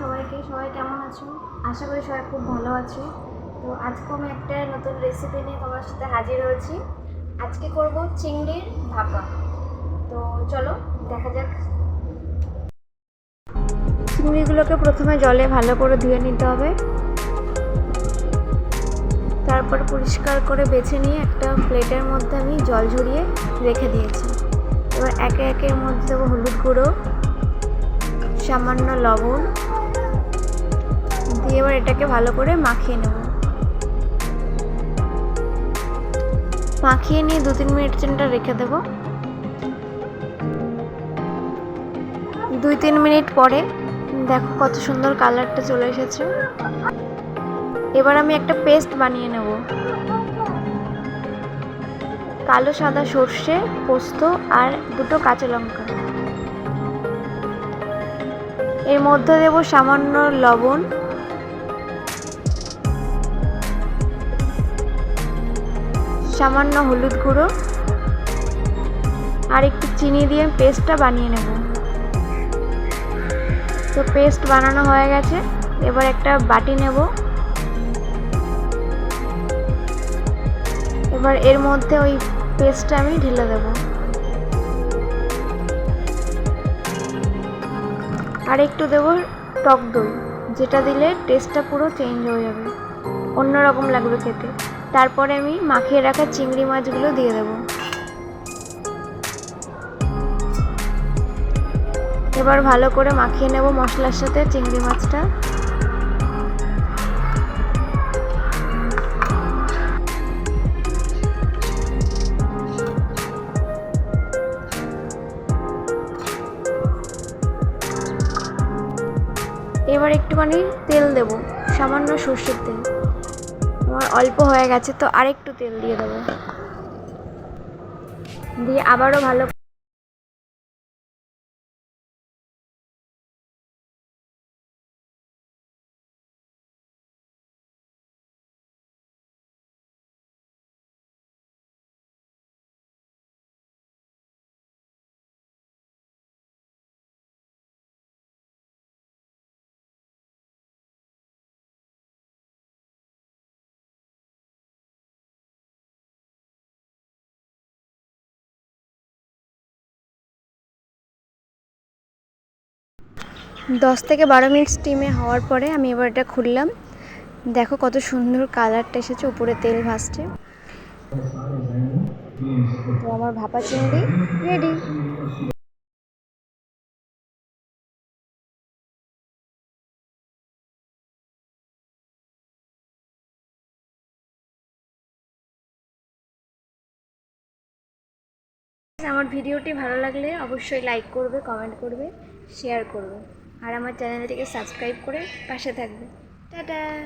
সবাইকে। সবাই কেমন আছো? আশা করি সবাই খুব ভালো আছো। তো আজকে আমি একটা নতুন রেসিপি নিয়ে তোমার সাথে হাজির হয়েছি। আজকে করব চিংড়ির ভাপা। তো চলো, দেখা যাক। চিংড়িগুলোকে প্রথমে জলে ভালো করে ধুয়ে নিতে হবে। তারপর পরিষ্কার করে বেছে নিয়ে একটা প্লেটের মধ্যে আমি জল ঝরিয়ে রেখে দিয়েছি। এবার একে একে এর মধ্যে দেবো হলুদ গুঁড়ো সামান্য লবণ দিয়ে এবার এটাকে ভালো করে মাখিয়ে নেব। মাখিয়ে নিয়ে দু তিন মিনিট জন্য রেখে দেব। দুই তিন মিনিট পরে দেখো কত সুন্দর কালারটা চলে এসেছে। এবার আমি একটা পেস্ট বানিয়ে নেব। কালো, সাদা, সর্ষে, পোস্ত আর দুটো কাঁচা লঙ্কা। এর মধ্যে দেব সামান্য লবণ। সামান্য হলুদ গুঁড়ো। আর একটু চিনি দিয়ে পেস্টটা বানিয়ে নেব। তো পেস্ট বানানো হয়ে গেছে। এবার একটা বাটি নেব। এবার এর মধ্যে ওই পেস্টটা আমি ঢেলে দেব। আর একটু দেব টক দই, যেটা দিলে টেস্টটা পুরো চেঞ্জ হয়ে যাবে। অন্যরকম লাগবে খেতে। তারপরে আমি মাখিয়ে রাখা চিংড়ি মাছগুলো দিয়ে দেব। এবার ভালো করে মাখিয়ে নেব মশলার সাথে চিংড়ি মাছটা। এবার একটুখানি তেল দেবো, সামান্য সর্ষের তেল। আমার অল্প হয়ে গেছে, তো আরেকটু তেল দিয়ে দেবো। দিয়ে আবারও ভালো দশ থেকে বারো মিনিট স্টিমে হওয়ার পরে আমি এবার এটা খুললাম। দেখো কত সুন্দর কালারটা এসেছে, উপরে তেল ভাসছে। তো আমার ভাপা চিংড়ি রেডি আমার ভিডিওটি ভালো লাগলে অবশ্যই লাইক করবে কমেন্ট করবে শেয়ার করবে। আর আমার চ্যানেলটিকে সাবস্ক্রাইব করে পাশে থাকবে। টাটা!